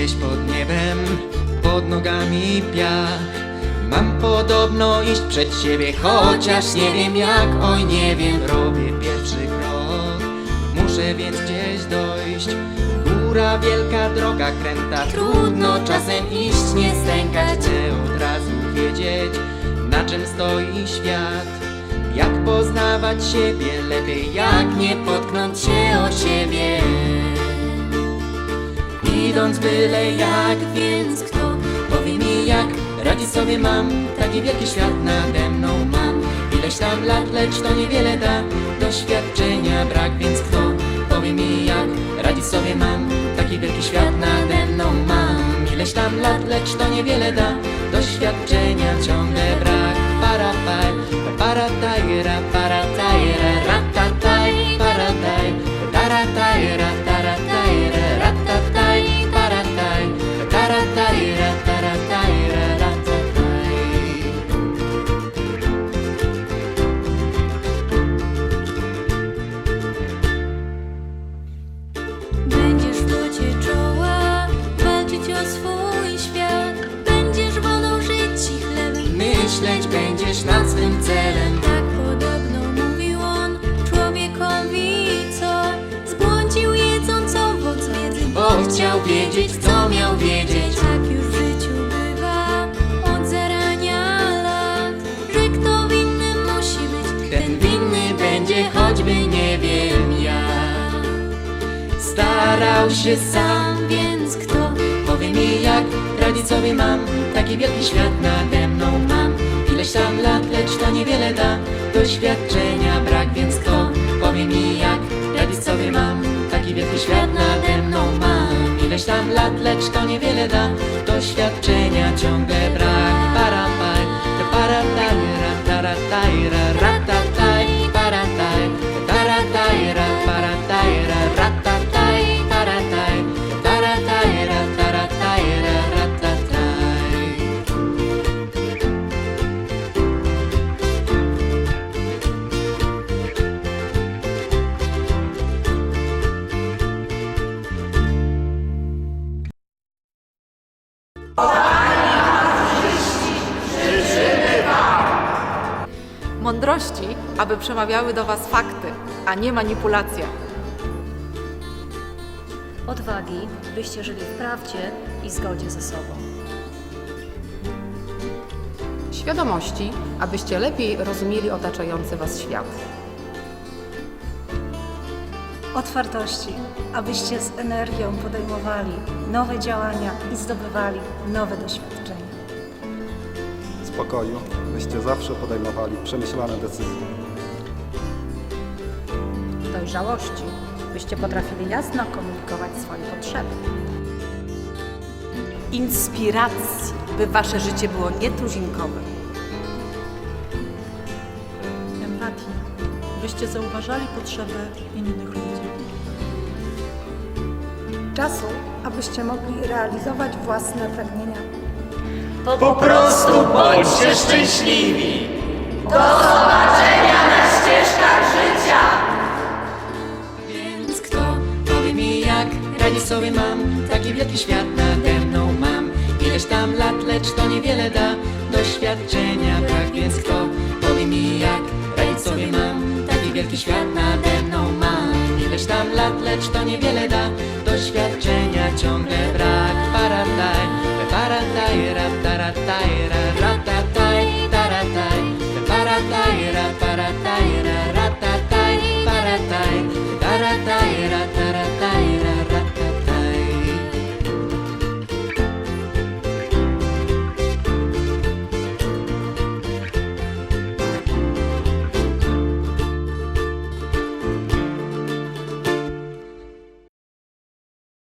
gdzieś pod niebem, pod nogami piach. Mam podobno iść przed siebie, chociaż nie wiem jak, oj nie wiem, robię pierwszy krok. Muszę więc gdzieś dojść. Góra, wielka droga kręta, trudno czasem iść, nie stękać. Chcę od razu wiedzieć, na czym stoi świat. Jak poznawać siebie lepiej, jak nie potknąć się o siebie. Idąc byle jak, więc kto powie mi jak? Radzić sobie mam Taki wielki świat nade mną mam. Ileś tam lat, lecz to niewiele da Doświadczenia brak, więc kto powie mi jak? Radzić sobie mam Taki wielki świat nade mną mam. Ileś tam lat, lecz to niewiele da Doświadczenia swój świat. Będziesz wodą żyć i chlebem. Myśleć będziesz nad swym celem Tak podobno mówił on człowiekowi, co zbłądził jedząc owoc wiedzy. Bo chciał wiedzieć, co miał wiedzieć Tak już w życiu bywa od zarania lat, że kto winny musi być, Ten winny będzie choćby nie wiem ja Starał się sam, więc kto powie mi jak radzić sobie mam. Taki wielki świat nade mną mam. Ileś tam lat, lecz to niewiele da. Doświadczenia brak, więc kto powie mi jak? Radzić sobie mam. Taki wielki świat nade mną mam. Ileś tam lat, lecz to niewiele da. Doświadczenia ciągle brak. Parapaj, parataj, ratarataj, ratataj, Mądrości, aby przemawiały do Was fakty, a nie manipulacja. Odwagi, byście żyli w prawdzie i zgodzie ze sobą. Świadomości, abyście lepiej rozumieli otaczający Was świat. Otwartości, abyście z energią podejmowali nowe działania i zdobywali nowe doświadczenia. spokoju, byście zawsze podejmowali przemyślane decyzje. Dojrzałości, byście potrafili jasno komunikować swoje potrzeby. inspiracji, by wasze życie było nietuzinkowe. empatii, byście zauważali potrzeby innych ludzi. Czasu, abyście mogli realizować własne pragnienia. Po prostu bądźcie szczęśliwi! Więc kto powie mi jak radzić sobie mam? Taki wielki świat nade mną mam. Ileś tam lat, lecz to niewiele da Doświadczenia. Brak, więc kto powie mi jak radzić sobie mam? Taki wielki świat nade mną mam. Ileś tam lat, lecz to niewiele da Doświadczenia ciągle brak Parataj, parataj, ratarataj,